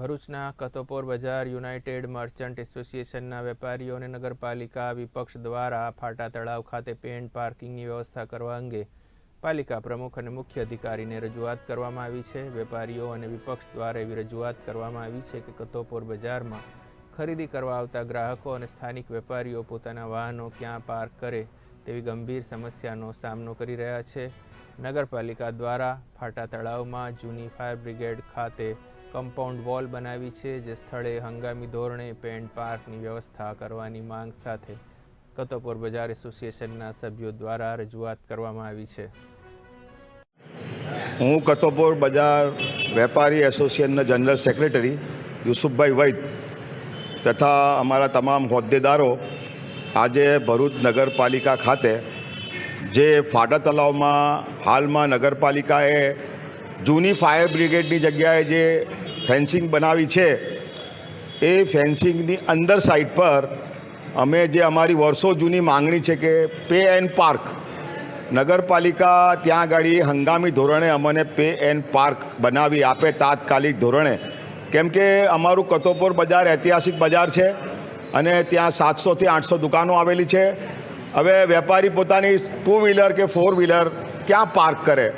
ભરૂચના કતોપોર બજાર, United merchant એસોસિએશનના વેપારીઓ અને નગરપાલિકા વિપક્ષ દ્વારા ફાટા તળાવ ખાતે પેન્ટ પાર્કિંગની વ્યવસ્થા કરવા અંગે પાલિકા પ્રમુખ અને મુખ્ય અધિકારીને રજૂઆત કરવામાં આવી છે. વેપારીઓ અને વિપક્ષ દ્વારા એવી રજૂઆત કરવામાં આવી છે કે કતોપોર બજારમાં ખરીદી કરવા આવતા ગ્રાહકો અને સ્થાનિક વેપારીઓ પોતાના વાહનો ક્યાં પાર્ક કરે તેવી ગંભીર સમસ્યાનો સામનો કરી રહ્યા છે. નગરપાલિકા દ્વારા ફાટા તળાવમાં જૂની ફાયર બ્રિગેડ ખાતે કમ્પાઉન્ડ વોલ બનાવી છે જે સ્થળે હંગામી ધોરણે પેન્ટ પાર્કની વ્યવસ્થા કરવાની માંગ સાથે કતોપોર બજાર એસોસિએશનના સભ્યો દ્વારા રજૂઆત કરવામાં આવી છે. હું કતોપોર બજાર વેપારી એસોસિએશનના જનરલ સેક્રેટરી યુસુફભાઈ વૈદ તથા અમારા તમામ હોદ્દેદારો આજે ભરૂચ નગરપાલિકા ખાતે જે ફાટા તલાવમાં હાલમાં નગરપાલિકાએ જૂની ફાયર બ્રિગેડની જગ્યાએ જે ફેન્સિંગ બનાવી છે, એ ફેન્સિંગની અંદર સાઈડ પર અમે જે અમારી વર્ષો જૂની માંગણી છે કે પે એન્ડ પાર્ક નગરપાલિકા ત્યાં આગળ હંગામી ધોરણે અમને પે એન્ડ પાર્ક બનાવી આપે તાત્કાલિક ધોરણે. કેમ કે અમારું કતોપોર બજાર ઐતિહાસિક બજાર છે અને ત્યાં સાતસોથી આઠસો દુકાનો આવેલી છે. હવે વેપારી પોતાની ટુ વ્હીલર કે ફોર વ્હીલર ક્યાં પાર્ક કરે?